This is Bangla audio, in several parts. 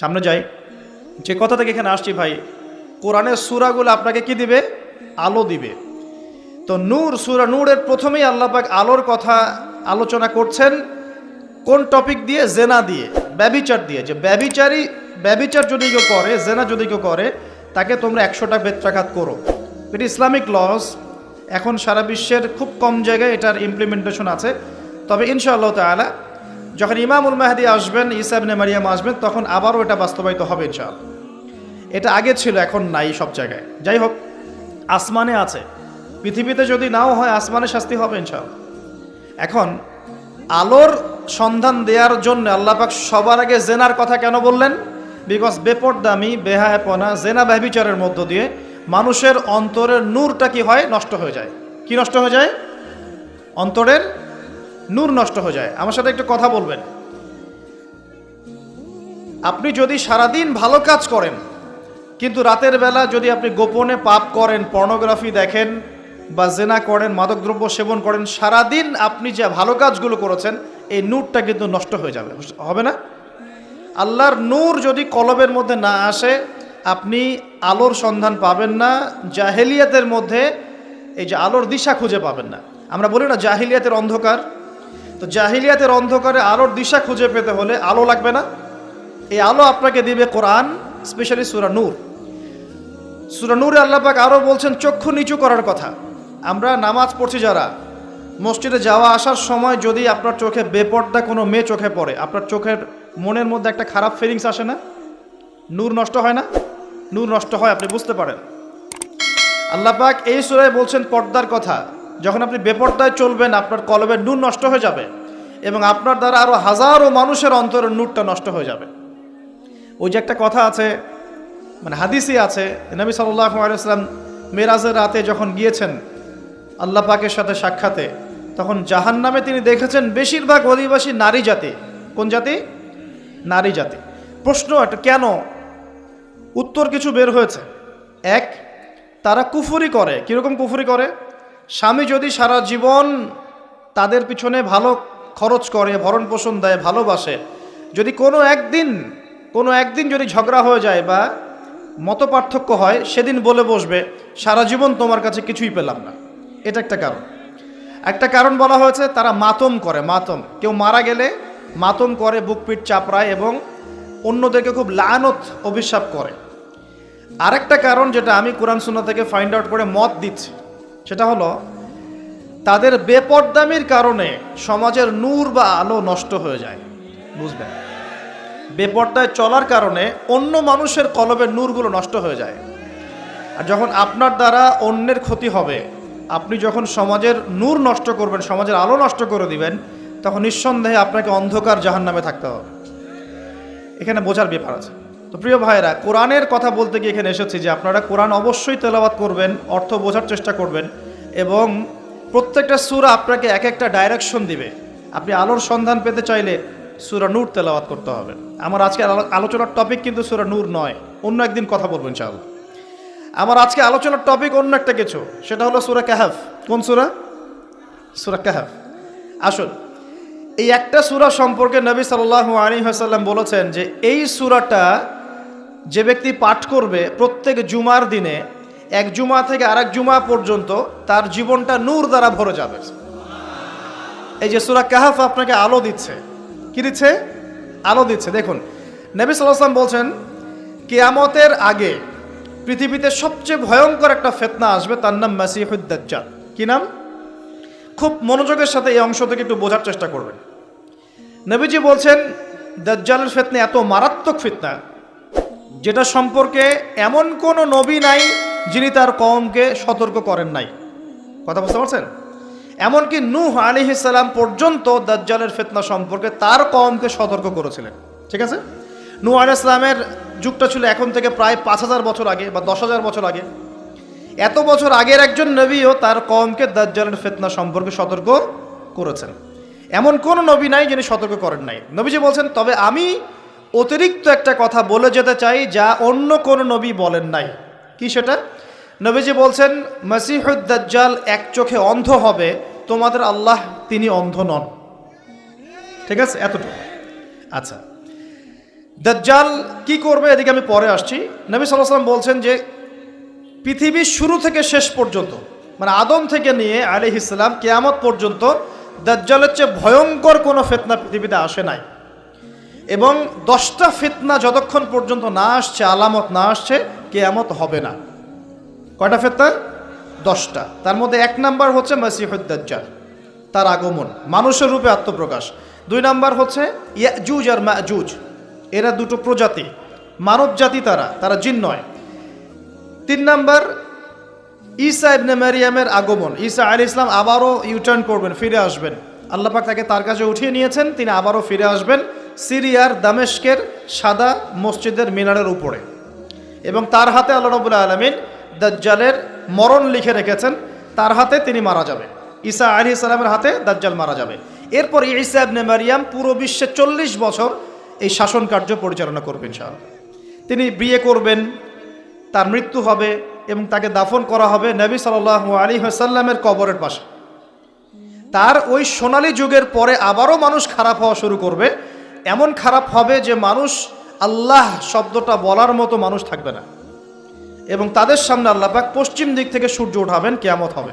সামনে যাই। যে কথা থেকে এখানে আসছি ভাই, কোরআনের সুরাগুলো আপনাকে কি দিবে? আলো দিবে। তো নূর, সুরা নূরের প্রথমেই আল্লাহ পাক আলোর কথা আলোচনা করছেন, কোন টপিক দিয়ে? জেনা দিয়ে, ব্যবিচার দিয়ে। যে ব্যবিচারী, ব্যবিচার যদি কেউ করে, জেনা যদি কেউ করে, তাকে তোমরা একশোটা বেত্রাঘাত করো। এটি ইসলামিক লস এখন সারা বিশ্বের খুব কম জায়গায় এটার ইমপ্লিমেন্টেশন আছে। তবে ইনশাআল্লাহ তাআলা যখন ইমামুল মাহাদি আসবেন ইসাবনে মারিয়াম আসবেন, তখন আবারও এটা বাস্তবায়িত হবে ইনশাআল্লাহ। এটা আগে ছিল, এখন নাই সব জায়গায়। যাই হোক, আসমানে আছে। পৃথিবীতে যদি নাও হয়, আসমানে শাস্তি হবে ইনশাআল্লাহ। এখন, আলোর সন্ধান দেওয়ার জন্য আল্লাপাক সবার আগে জেনার কথা কেন বললেন? বিকজ বেপরদামি, বেহায়াপনা, জেনা ব্যবিচারের মধ্য দিয়ে মানুষের অন্তরের নূরটা কি হয়? নষ্ট হয়ে যায়। কি নষ্ট হয়ে যায়? অন্তরের নূর নষ্ট হয়ে যায়। আমার সাথে একটু কথা বলবেন। আপনি যদি সারাদিন ভালো কাজ করেন, কিন্তু রাতের বেলা যদি আপনি গোপনে পাপ করেন পর্নোগ্রাফি দেখেন বা জেনা করেন, মাদকদ্রব্য সেবন করেন, সারাদিন আপনি যে ভালো কাজগুলো করেছেন, এই নূরটা কিন্তু নষ্ট হয়ে যাবে। হবে না? আল্লাহর নূর যদি কলবের মধ্যে না আসে, আপনি আলোর সন্ধান পাবেন না, জাহেলিয়াতের মধ্যে এই যে আলোর দিশা খুঁজে পাবেন না। আমরা বলি না জাহিলিয়াতের অন্ধকার তো জাহিলিয়াতের অন্ধকারে আলোর দিশা খুঁজে পেতে হলে আলো লাগবে না। এই আলো আপনাকে দিবে কোরআন, স্পেশালি সুরা নূর। সুরা নূরে আল্লাহ আরও বলছেন, চক্ষু নিচু করার কথা। আমরা নামাজ পড়ছি যারা, মসজিদে যাওয়া আসার সময় যদি আপনার চোখে বেপর্দা কোনো মেয়ে চোখে পড়ে, আপনার চোখের মনের মধ্যে একটা খারাপ ফিলিংস আসে না? নূর নষ্ট হয় না? নূর নষ্ট হয়, আপনি বুঝতে পারেন। আল্লাহ পাক এই সুরায় বলছেন, পর্দার কথা। যখন আপনি বেপর্দায় চলবেন, আপনার কলবের নূর নষ্ট হয়ে যাবে এবং আপনার দ্বারা আরও হাজারো মানুষের অন্তরের নূরটা নষ্ট হয়ে যাবে। ওই যে একটা কথা আছে মানে হাদিসই আছে, নবী সাল্লাহ আলাইসলাম মেরাজের রাতে যখন গিয়েছেন আল্লাহ পাকের সাথে সাক্ষাতে, তখন জাহান নামে তিনি দেখেছেন বেশিরভাগ অধিবাসী নারী জাতি। কোন জাতি? নারী জাতি। প্রশ্ন একটা, কেন? উত্তর কিছু বের হয়েছে। এক, তারা কুফুরি করে। কীরকম কুফুরি করে? স্বামী যদি সারা জীবন তাদের পিছনে ভালো খরচ করে, ভরণ পোষণ দেয়, ভালোবাসে, যদি কোনো একদিন কোনো একদিন যদি ঝগড়া হয়ে যায় বা মত পার্থক্য হয়, সেদিন বলে বসবে, সারা জীবন তোমার কাছে কিছুই পেলাম না। এটা একটা কারণ। একটা কারণ বলা হয়েছে, তারা মাতম করে, মাতম। কেউ মারা গেলে মাতম করে বুকপিট চাপড়ায় এবং অন্যদেরকে খুব লানত অভিশাপ করে। আরেকটা কারণ যেটা আমি কোরআন সুন্না থেকে ফাইন্ড আউট করে মত দিচ্ছি সেটা হলো, তাদের বেপরদামির কারণে সমাজের নূর বা আলো নষ্ট হয়ে যায়। বুঝবেন? বেপর্দায় চলার কারণে অন্য মানুষের কলবের নূরগুলো নষ্ট হয়ে যায়। আর যখন আপনার দ্বারা অন্যের ক্ষতি হবে, আপনি যখন সমাজের নূর নষ্ট করবেন, সমাজের আলো নষ্ট করে দিবেন, তখন নিঃসন্দেহে আপনাকে অন্ধকার জাহান নামে থাকতে হবে। এখানে বোঝার ব্যাপার আছে। তো প্রিয় ভাইরা কোরআনের কথা বলতে গিয়ে এখানে এসেছি যে আপনারা কোরআন অবশ্যই তেলাবাত করবেন, অর্থ বোঝার চেষ্টা করবেন এবং প্রত্যেকটা সুরা আপনাকে এক একটা ডাইরেকশন দিবে। আপনি আলোর সন্ধান পেতে চাইলে সুরা নূর তেলাওয়াত করতে হবে। আমার আজকে আলোচনার টপিক কিন্তু সুরা নূর নয়, অন্য একদিন কথা বলব ইনশাআল্লাহ। আমার আজকে আলোচনার টপিক অন্য একটা কিছু, সেটা হলো সুরা কাহাফ। কোন সুরা? সুরা কাহাফ। আসুন, এই একটা সুরা সম্পর্কে নবী সাল্লাহ আলী হাসাল্লাম বলেছেন যে এই সুরাটা যে ব্যক্তি পাঠ করবে প্রত্যেক জুমার দিনে, এক জুমা থেকে আরেক জুমা পর্যন্ত তার জীবনটা নূর দ্বারা ভরে যাবে। এই যে সুরা কাহাফ আপনাকে আলো দিচ্ছে। কি দিচ্ছে? আলো দিচ্ছে। দেখুন, নবী সাল্লাম বলছেন, কেয়ামতের আগে পৃথিবীতে সবচেয়ে ভয়ঙ্কর একটা ফেতনা আসবে, তার নাম মাসিহুদ্দাজ্জাল কি নাম? খুব মনোযোগের সাথে এই অংশ থেকে একটু বোঝার চেষ্টা করবেন। নবীজি বলছেন, দাজ্জালের ফেতনা এত মারাত্মক ফিতনা যেটা সম্পর্কে এমন কোনো নবী নাই যিনি তার কমকে সতর্ক করেন নাই। কথা বুঝতে পারছেন? এমনকি নূহ আলিহিসাল্লাম পর্যন্ত দাজ্জালের ফেতনা সম্পর্কে তার কমকে সতর্ক করেছিলেন। ঠিক আছে? নূহ আলাইসলামের যুগটা ছিল এখন থেকে প্রায় পাঁচ হাজার বছর আগে বা দশ হাজার বছর আগে। এত বছর আগের একজন নবীও তার কমকে দাজ্জালের ফেতনা সম্পর্কে সতর্ক করেছেন। এমন কোন নবী নাই যিনি সতর্ক করেন নাই। নবীজি বলছেন, তবে আমি অতিরিক্ত একটা কথা বলে যেতে চাই যা অন্য কোন নবী বলেন নাই। কি সেটা? নবীজি বলছেন মসিহুদ্দাজ্জাল এক চোখে অন্ধ হবে, তোমাদের আল্লাহ তিনি অন্ধ নন। ঠিক আছে? এতটুকু। আচ্ছা। দাজ্জাল কি করবে? এদিকে আমি পরে আসছি। নবী সাল্লাম বলছেন যে, পৃথিবীর শুরু থেকে শেষ পর্যন্ত মানে আদম থেকে নিয়ে আলি ইসলাম কেয়ামত পর্যন্ত, দাজ্জালের চেয়ে ভয়ঙ্কর কোনো ফেতনা পৃথিবীতে আসে নাই। এবং দশটা ফিতনা যতক্ষণ পর্যন্ত না আসছে, আলামত না আসছে, কেয়ামত হবে না। কয়টা ফেতনা? দশটা। তার মধ্যে এক নাম্বার হচ্ছে মাসিহুদ্দাজ্জাল তার আগমন, মানুষের রূপে আত্মপ্রকাশ। দুই নাম্বার হচ্ছে ইয়াজুজ আর মাজুজ, এরা দুটো প্রজাতি, মানব জাতি তারা তারা জিন নয়। তিন নাম্বার, ঈসা ইবনে মারিয়ামের আগমন, ঈসা আলী ইসলাম আবারও ইউটার্ন করবেন, ফিরে আসবেন। আল্লাহ পাক তাকে তার কাছে উঠিয়ে নিয়েছেন, তিনি আবারও ফিরে আসবেন সিরিয়ার দামেস্কের সাদা মসজিদের মিনারের উপরে। এবং তার হাতে আল্লাহ রবুল্লা আলমিন দাজ্জালের মরণ লিখে রেখেছেন, তার হাতে তিনি মারা যাবে। ঈসা আলী ইসলামের হাতে দাজ্জাল মারা যাবে। এরপর ঈসা ইবনে মারিয়াম পুরো বিশ্বে চল্লিশ বছর এই শাসন কার্য পরিচালনা করবেন ইনশাআল্লাহ। তিনি বিয়ে করবেন, তার মৃত্যু হবে এবং তাকে দাফন করা হবে নবী সাল আলী হাসাল্লামের কবরের পাশে। তার ওই সোনালী যুগের পরে আবারও মানুষ খারাপ হওয়া শুরু করবে। এমন খারাপ হবে যে মানুষ আল্লাহ শব্দটা বলার মতো মানুষ থাকবে না। এবং তাদের সামনে আল্লাহ পাক পশ্চিম দিক থেকে সূর্য উঠাবেন, কেয়ামত হবে।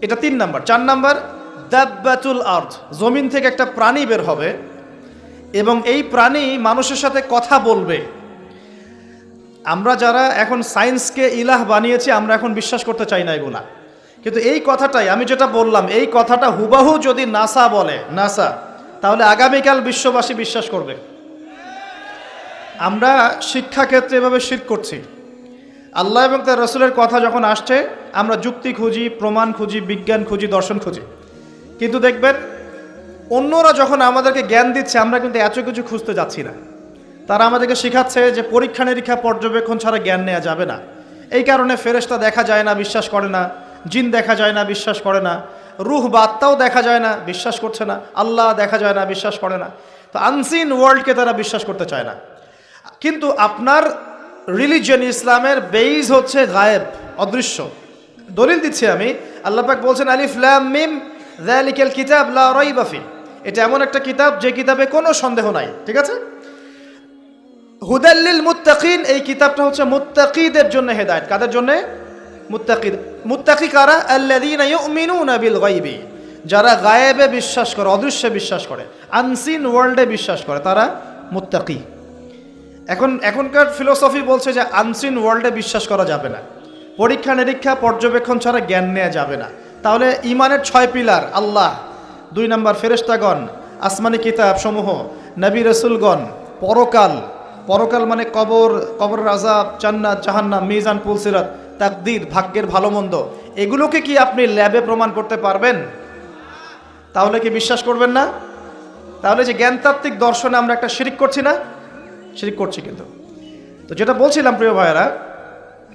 এটা তিন নাম্বার। চার নাম্বার, দাব্বাতুল আর্থ জমিন থেকে একটা প্রাণী বের হবে এবং এই প্রাণী মানুষের সাথে কথা বলবে। আমরা যারা এখন সায়েন্সকে ইলাহ বানিয়েছি, আমরা এখন বিশ্বাস করতে চাই না এগুলা। কিন্তু এই কথাটাই, আমি যেটা বললাম, এই কথাটা হুবাহু যদি নাসা বলে, নাসা, তাহলে আগামীকাল বিশ্ববাসী বিশ্বাস করবে। আমরা শিক্ষাক্ষেত্রে এভাবে শির করছি। আল্লাহ এবং তার রসুলের কথা যখন আসছে, আমরা যুক্তি খুঁজি, প্রমাণ খুঁজি, বিজ্ঞান খুঁজি, দর্শন খুঁজি। কিন্তু দেখবেন, অন্যরা যখন আমাদেরকে জ্ঞান দিচ্ছে, আমরা কিন্তু এত কিছু খুঁজতে যাচ্ছি না। তারা আমাদেরকে শেখাচ্ছে যে পরীক্ষা নিরীক্ষা পর্যবেক্ষণ ছাড়া জ্ঞান নেওয়া যাবে না। এই কারণে ফেরেশতা দেখা যায় না, বিশ্বাস করে না। জিন দেখা যায় না, বিশ্বাস করে না। রুহ বা আত্মাও দেখা যায় না, বিশ্বাস করছে না। আল্লাহ দেখা যায় না, বিশ্বাস করে না। তো আনসিন ওয়ার্ল্ডকে তারা বিশ্বাস করতে চায় না। কিন্তু আপনার রিলিজিয়ন ইসলামের বেইজ হচ্ছে গায়েব, অদৃশ্য। দলিল দিচ্ছি আমি। আল্লাহ পাক বলছেন, আলিফ, লাম, মিম, যালিকাল কিতাব, লা রাইবা ফি। এটা এমন একটা কিতাব, যে কিতাবে কোনো সন্দেহ নাই। ঠিক আছে? হুদাল্লিল মুত্তাকিন, এই কিতাবটা হচ্ছে মুত্তাকিদের জন্য হেদায়েত। কাদের জন্য? মুত্তাকিদ মুত্তাকি কারা? আল্লাযীনা ইউমিনুনা বিল যারা গায়েবে বিশ্বাস করে, অদৃশ্যে বিশ্বাস করে আনসিন ওয়ার্ল্ডে বিশ্বাস করে, তারা মুত্তাকি। এখন, এখনকার ফিলোসফি বলছে যে আনসিন ওয়ার্ল্ডে বিশ্বাস করা যাবে না। পরীক্ষা, নিরীক্ষা, পর্যবেক্ষণ ছাড়া জ্ঞান নেওয়া যাবে না। তাহলে ইমানের ছয় পিলার, আল্লাহ, দুই নম্বর ফেরেশতাগণ, আসমানি কিতাব সমূহ, নবী রসুলগণ, পরকাল। পরকাল মানে কবর, কবরের আজাব জান্নাত, জাহান্নাম, মিজান পুলসিরাত তাকদির, ভাগ্যের ভালো মন্দ, এগুলোকে কি আপনি ল্যাবে প্রমাণ করতে পারবেন? তাহলে কি বিশ্বাস করবেন না? তাহলে যে জ্ঞানতাত্ত্বিক দর্শনে আমরা একটা শিরিক করছি না? শিরিক করছি কিন্তু। তো যেটা বলছিলাম, প্রিয় ভাইয়েরা,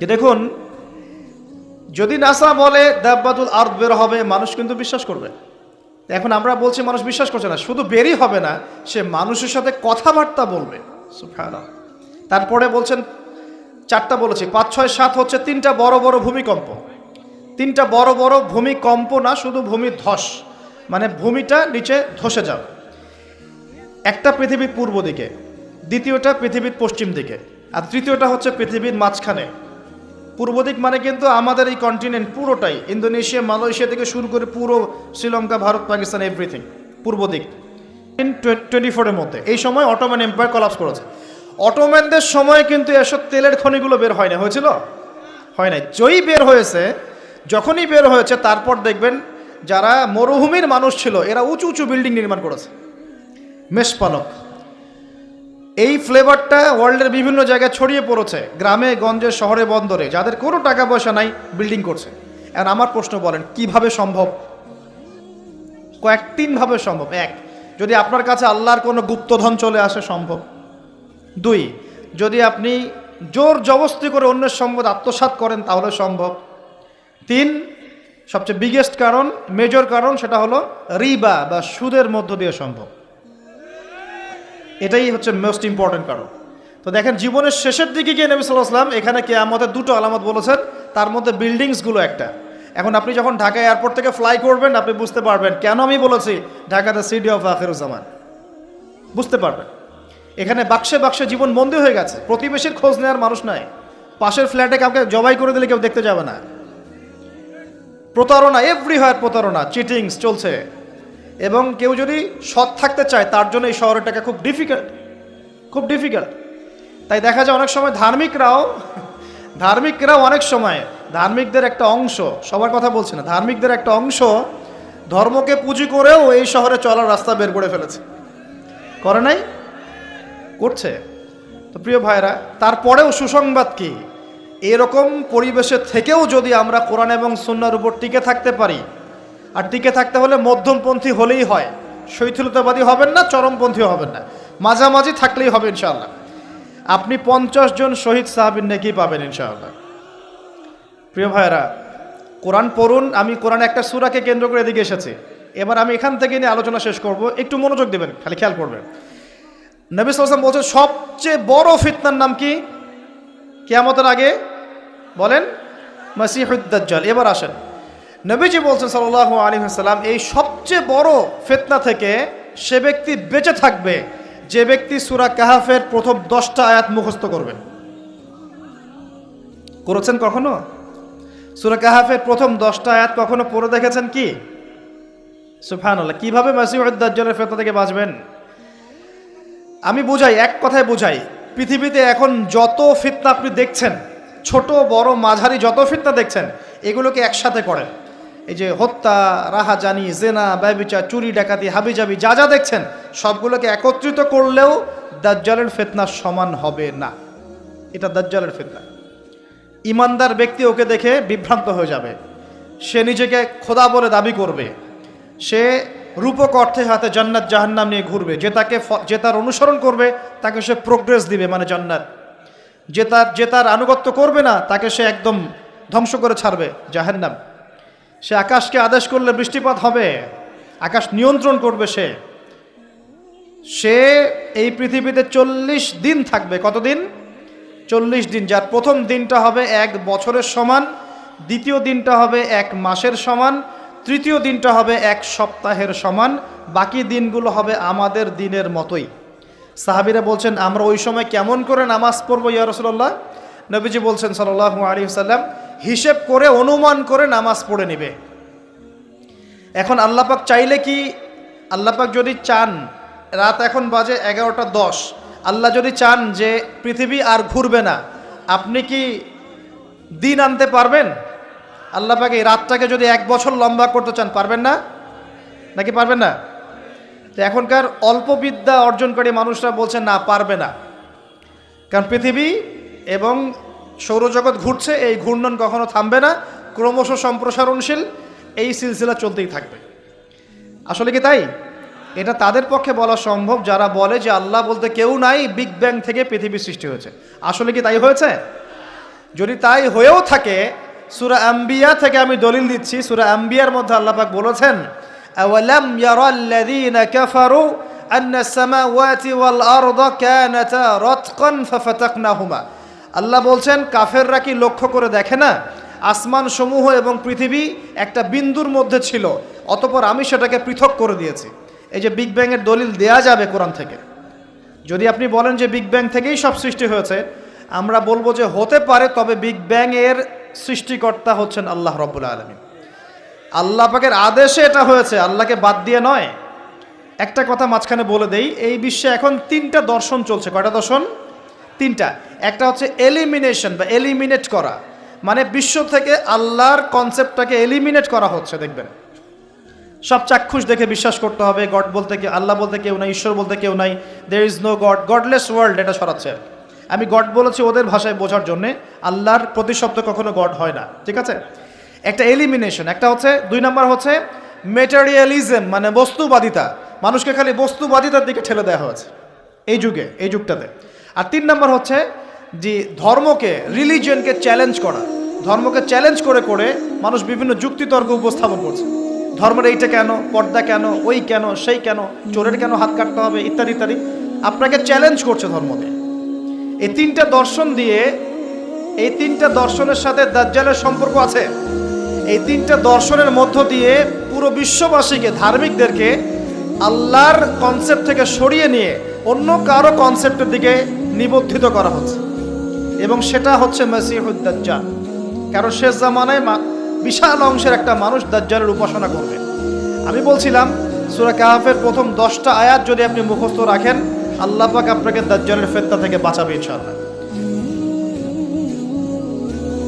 যে দেখুন, যদি নাসা বলে দাব্বাতুল আর্থ বের হবে, মানুষ কিন্তু বিশ্বাস করবে। এখন আমরা বলছি মানুষ বিশ্বাস করছে না, শুধু বেরই হবে না, সে মানুষের সাথে কথাবার্তা বলবে। তারপরে বলছেন চারটা বলেছি, পাঁচ, ছয়, সাত হচ্ছে তিনটা বড় বড় ভূমিকম্প। তিনটা বড় বড় ভূমিকম্প না, শুধু ভূমি ধস মানে ভূমিটা নিচে ধসে যাবে একটা পৃথিবীর পূর্ব দিকে, দ্বিতীয়টা পৃথিবীর পশ্চিম দিকে, আর তৃতীয়টা হচ্ছে পৃথিবীর মাঝখানে। পূর্ব দিক মানে কিন্তু আমাদের এই কন্টিনেন্ট পুরোটাই, ইন্দোনেশিয়া, মালয়েশিয়া থেকে শুরু করে পুরো শ্রীলঙ্কা, ভারত, পাকিস্তান এভরিথিং পূর্ব দিক। টোয়েন্টি ফোরের মধ্যে, এই সময় অটোম্যান এম্পায়ার কলাপস করেছে। অটোম্যানদের সময় কিন্তু এসব তেলের খনিগুলো বের হয় না হয়েছিল? হয় নাই। জয়ী বের হয়েছে, যখনই বের হয়েছে, তারপর দেখবেন যারা মরুভূমির মানুষ ছিল, এরা উঁচু উঁচু বিল্ডিং নির্মাণ করেছে। মেষপালক। এই ফ্লেভারটা ওয়ার্ল্ডের বিভিন্ন জায়গায় ছড়িয়ে পড়েছে, গ্রামে, গঞ্জে, শহরে, বন্দরে। যাদের কোনো টাকা পয়সা নাই, বিল্ডিং করছে। এখন আমার প্রশ্ন বলেন, কীভাবে সম্ভব? কয়েক তিনভাবে সম্ভব। এক, যদি আপনার কাছে আল্লাহর কোনো গুপ্তধন চলে আসে, সম্ভব। দুই, যদি আপনি জোর জবস্তি করে অন্যের সম্পদ আত্মসাৎ করেন, তাহলে সম্ভব। তিন, সবচেয়ে বিগেস্ট কারণ মেজর কারণ, সেটা হলো রিবা বা সুদের মধ্য দিয়ে সম্ভব। এটাই হচ্ছে মোস্ট ইম্পর্টেন্ট কারণ। তো দেখেন, জীবনের শেষের দিকে গিয়ে নবী সাল্লাহ আসলাম এখানে কে আমাদের দুটো আলামত বলেছেন, তার মধ্যে বিল্ডিংসগুলো একটা। এখন আপনি যখন ঢাকা এয়ারপোর্ট থেকে ফ্লাই করবেন, আপনি বুঝতে পারবেন, কেন আমি বলেছি Dhaka the city of Akheruzzaman. বুঝতে পারবেন। এখানে বাক্সে বাক্সে জীবন বন্দী হয়ে গেছে। প্রতিবেশীর খোঁজ নেওয়ার মানুষ নাই। পাশের ফ্ল্যাটে কাউকে জবাই করে দিলে কেউ দেখতে যাবে না। প্রতারণা এভরি হয় প্রতারণা চিটিংস চলছে। এবং কেউ যদি সৎ থাকতে চায়, তার জন্য এই শহরটাকে খুব ডিফিকাল্ট খুব ডিফিকাল্ট তাই দেখা যায় অনেক সময় ধার্মিকরাও ধার্মিকরাও অনেক সময় ধার্মিকদের একটা অংশ, সবার কথা বলছি না, ধার্মিকদের একটা অংশ ধর্মকে পুঁজি করেও এই শহরে চলার রাস্তা বের করে ফেলেছে। করে নাই? করছে। তো প্রিয় ভাইরা তারপরেও সুসংবাদ কি? এরকম পরিবেশে থেকেও যদি আমরা কোরআন এবং সুন্নার উপর টিকে থাকতে পারি, আর টিকে থাকতে হলে মধ্যমপন্থী হলেই হয়, শৈথিলতাবাদী হবেন না, চরমপন্থী হবেন না, মাঝামাঝি থাকলেই হবে ইনশাআল্লাহ। আপনি পঞ্চাশ জন শহীদ সাহাবিন নাকি পাবেন ইনশাআল্লাহ। প্রিয় ভাইরা কোরআন পড়ুন, আমি কোরআন একটা সুরাকে কেন্দ্র করে এদিকে এসেছি। এবার আমি এখান থেকে নিয়ে আলোচনা শেষ করব, একটু মনোযোগ দেবেন, খালি খেয়াল করবেন। নবী সালাম বলছে সবচেয়ে বড় ফিতনার নাম কি? কেয়ামতের আগে বলেন মাসিহুদ্দাজ্জাল এবার আসেন। নবীজি বলছেন সাল্লাহ আলী সাল্লাম এই সবচেয়ে বড় ফিতনা থেকে সে ব্যক্তি বেঁচে থাকবে, যে ব্যক্তি সুরা কাহাফের প্রথম দশটা আয়াত মুখস্থ করবেন করেছেন কখনো? সুরা কাহাফের প্রথম দশটা আয়াত কখনো পড়ে দেখেছেন কি? সুফান আল্লাহ কীভাবে মাসিউদ্দাজ্জালের ফেতনা থেকে বাঁচবেন? আমি বোঝাই, এক কথায় বোঝাই, পৃথিবীতে এখন যত ফিতনা আপনি দেখছেন, ছোট, বড়, মাঝারি যত ফিতনা দেখছেন, এগুলোকে একসাথে করেন। এই যে হত্যা, রাহাজানি, জেনা ব্যবিচার চুরি, ডাকাতি, হাবিজাবি, যা যা দেখছেন, সবগুলোকে একত্রিত করলেও দাজ্জালের ফেতনা সমান হবে না। এটা দাজ্জালের ফেতনা। ইমানদার ব্যক্তি ওকে দেখে বিভ্রান্ত হয়ে যাবে। সে নিজেকে খোদা বলে দাবি করবে। সে রূপক অর্থে হাতে জান্নাত জাহান্নাম নিয়ে ঘুরবে। যে তাকে যে তার অনুসরণ করবে, তাকে সে প্রোগ্রেস দিবে মানে জান্নাত। যে তার যে তার আনুগত্য করবে না, তাকে সে একদম ধ্বংস করে ছাড়বে, জাহান্নাম। সে আকাশকে আদেশ করলে বৃষ্টিপাত হবে, আকাশ নিয়ন্ত্রণ করবে সে। সে এই পৃথিবীতে চল্লিশ দিন থাকবে। কতদিন? চল্লিশ দিন। যার প্রথম দিনটা হবে এক বছরের সমান, দ্বিতীয় দিনটা হবে এক মাসের সমান তৃতীয় দিনটা হবে এক সপ্তাহের সমান, বাকি দিনগুলো হবে আমাদের দিনের মতোই। সাহাবিরা বলছেন, আমরা ওই সময় কেমন করে নামাজ পড়ব ইয়া রসুল্লাহ নবীজি বলছেন সাল্লাহ আলী সাল্লাম হিসেব করে, অনুমান করে নামাজ পড়ে নিবে। এখন আল্লাপাক চাইলে কি? আল্লাপাক যদি চান, রাত এখন বাজে এগারোটা দশ, আল্লাহ যদি চান যে পৃথিবী আর ঘুরবে না, আপনি কি দিন আনতে পারবেন? আল্লাপাক এই রাতটাকে যদি এক বছর লম্বা করতে চান, পারবেন না? নাকি পারবেন না? তো এখনকার অল্প বিদ্যা অর্জনকারী মানুষরা বলছে, না, পারবে না। কারণ পৃথিবী এবং সৌরজগৎ ঘুরছে, এই ঘূর্ণন কখনো থামবে না। ক্রমশ সম্প্রসারণশীল এই সিলসিলা চলতেই থাকবে। আসলে কি তাই? এটা তাদের পক্ষে বলা সম্ভব, যারা বলে যে আল্লাহ বলতে কেউ নাই, বিগ ব্যাং থেকে পৃথিবী সৃষ্টি হয়েছে। আসলে কি তাই হয়েছে? যদি তাই হয়েও থাকে সুরা আম্বিয়া থেকে আমি দলিল দিচ্ছি, সুরা আম্বিয়ার মধ্যে আল্লাহ পাক বলেছেন, আওয়ালাম ইয়ারাল্লাযীনা কাফারু আন্না সামাওয়াতি ওয়াল আরদা কানাতা রাতকান ফাফাতাকনাহুমা। আল্লাহ বলছেন, কাফেররা কি লক্ষ্য করে দেখে না? আসমান সমূহ এবং পৃথিবী একটা বিন্দুর মধ্যে ছিল, অতপর আমি সেটাকে পৃথক করে দিয়েছি। এই যে বিগ ব্যাংয়ের দলিল দেয়া যাবে কোরআন থেকে। যদি আপনি বলেন যে বিগ ব্যাং থেকেই সব সৃষ্টি হয়েছে, আমরা বলব যে হতে পারে, তবে বিগ ব্যাং এর সৃষ্টিকর্তা হচ্ছেন আল্লাহ রব্বুল আলমী আল্লাহ পাকের আদেশে এটা হয়েছে, আল্লাহকে বাদ দিয়ে নয়। একটা কথা মাঝখানে বলে দেই, এই বিশ্বে এখন তিনটা দর্শন চলছে। কয়টা দর্শন? তিনটা। একটা হচ্ছে এলিমিনেশন বা এলিমিনেট করা। মানে বিশ্ব থেকে আল্লাহর কনসেপ্টটাকে এলিমিনেট করা হচ্ছে, দেখবেন। সব চাক্ষুষ দেখে বিশ্বাস করতে হবে গড বলতে কেউ আল্লাহ বলতে কেউ নাই, ঈশ্বর বলতে কেউ নাই there is no god godless world এটা সরাচ্ছে। আমি গড বলেছি ওদের ভাষায় বোঝার জন্যে, আল্লাহর প্রতিশব্দ কখনো গড হয় না, ঠিক আছে? একটা এলিমিনেশন একটা হচ্ছে, দুই নম্বর হচ্ছে মেটেরিয়ালিজম মানে বস্তুবাদিতা। মানুষকে খালি বস্তুবাদিতার দিকে ঠেলে দেওয়া হয়েছে, এই যুগে, এই যুগটাতে। আর তিন নম্বর হচ্ছে যে ধর্মকে রিলিজিয়নকে চ্যালেঞ্জ করা। ধর্মকে চ্যালেঞ্জ করে করে মানুষ বিভিন্ন যুক্তিতর্ক উপস্থাপন করছে। ধর্মের এইটা কেন, পর্দা কেন, ওই কেন, সেই কেন, চোরের কেন হাত কাটতে হবে, ইত্যাদি ইত্যাদি। আপনাকে চ্যালেঞ্জ করছে ধর্মকে। এই তিনটা দর্শন দিয়ে এই তিনটা দর্শনের সাথে দাজ্জালের সম্পর্ক আছে। এই তিনটা দর্শনের মধ্য দিয়ে পুরো বিশ্ববাসীকে, ধার্মিকদেরকে আল্লাহর কনসেপ্ট থেকে সরিয়ে নিয়ে অন্য কারও কনসেপ্টের দিকে নিবদ্ধিত করা হচ্ছে। এবং সেটা হচ্ছে মসিহুদ্দাজ্জাল কারণ শেষ জামানায় বিশাল অংশের একটা মানুষ দাজ্জালের উপাসনা করবে। আমি বলছিলাম, সুরা কাহাফের প্রথম দশটা আয়াত যদি আপনি মুখস্থ রাখেন আল্লাহ পাক আপনাকে দাজ্জালের ফেতনা থেকে বাঁচাবে ইনশাআল্লাহ।